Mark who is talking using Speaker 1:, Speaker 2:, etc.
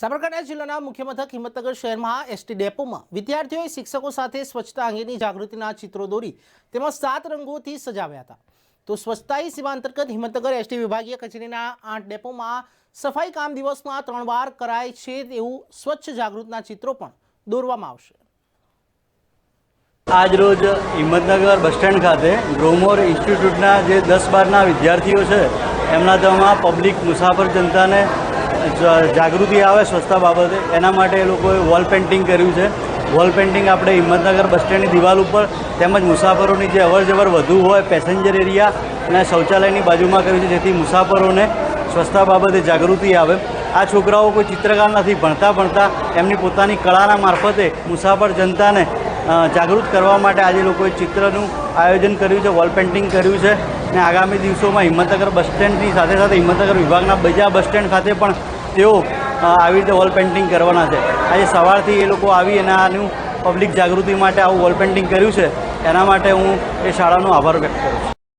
Speaker 1: સાબરકાંઠા જિલ્લાના મુખ્ય મથક હિંમતનગર શહેરમાં એસટી ડેપોમાં વિદ્યાર્થીઓએ શિક્ષકો સાથે સ્વચ્છતા અંગેની જાગૃતિના ચિત્રો દોરી તેમાં સાત રંગોથી સજાવ્યા હતા. તો સ્વચ્છતા સીમા અંતર્ગત હિંમતનગર એસટી વિભાગીય કચેરીના આઠ ડેપોમાં સફાઈ કામ દિવસમાં ત્રણ વાર કરાય છે તેવું સ્વચ્છ જાગૃતના ચિત્રો પણ દોરવામાં આવશે.
Speaker 2: આજરોજ હિંમતનગર બસ સ્ટેન્ડ ખાતે ગ્રોમોર ઇન્સ્ટિટ્યૂટના જે દસ બારના વિદ્યાર્થીઓ છે, એમના તેમાં પબ્લિક મુસાફર જનતાને જાગૃતિ આવે સ્વચ્છતા બાબતે. એના માટે એ લોકોએ વોલ પેઇન્ટિંગ કર્યું છે. વોલ પેઇન્ટિંગ આપણે હિંમતનગર બસ સ્ટેન્ડની દિવાલ ઉપર તેમજ મુસાફરોની જે અવર જવર વધુ હોય પેસેન્જર એરિયા અને શૌચાલયની બાજુમાં કર્યું છે, જેથી મુસાફરોને સ્વચ્છતા બાબતે જાગૃતિ આવે. આ છોકરાઓ કોઈ ચિત્રકાર નથી, ભણતા ભણતા એમની પોતાની કળાના મારફતે મુસાફર જનતાને જાગૃત કરવા માટે આજે લોકોએ ચિત્રનું આયોજન કર્યું છે વોલ પેઇન્ટિંગ કર્યું છે. અને આગામી દિવસોમાં હિંમતનગર બસ સ્ટેન્ડની સાથે સાથે હિંમતનગર વિભાગના બીજા બસ સ્ટેન્ડ ખાતે પણ તેઓ આવી રીતે વોલ પેઇન્ટિંગ કરવાના છે. આજે સવારથી એ લોકો આવી અને આનું પબ્લિક જાગૃતિ માટે આવું વોલ પેઇન્ટિંગ કર્યું છે. એના માટે હું એ શાળાનો આભાર વ્યક્ત કરું છું.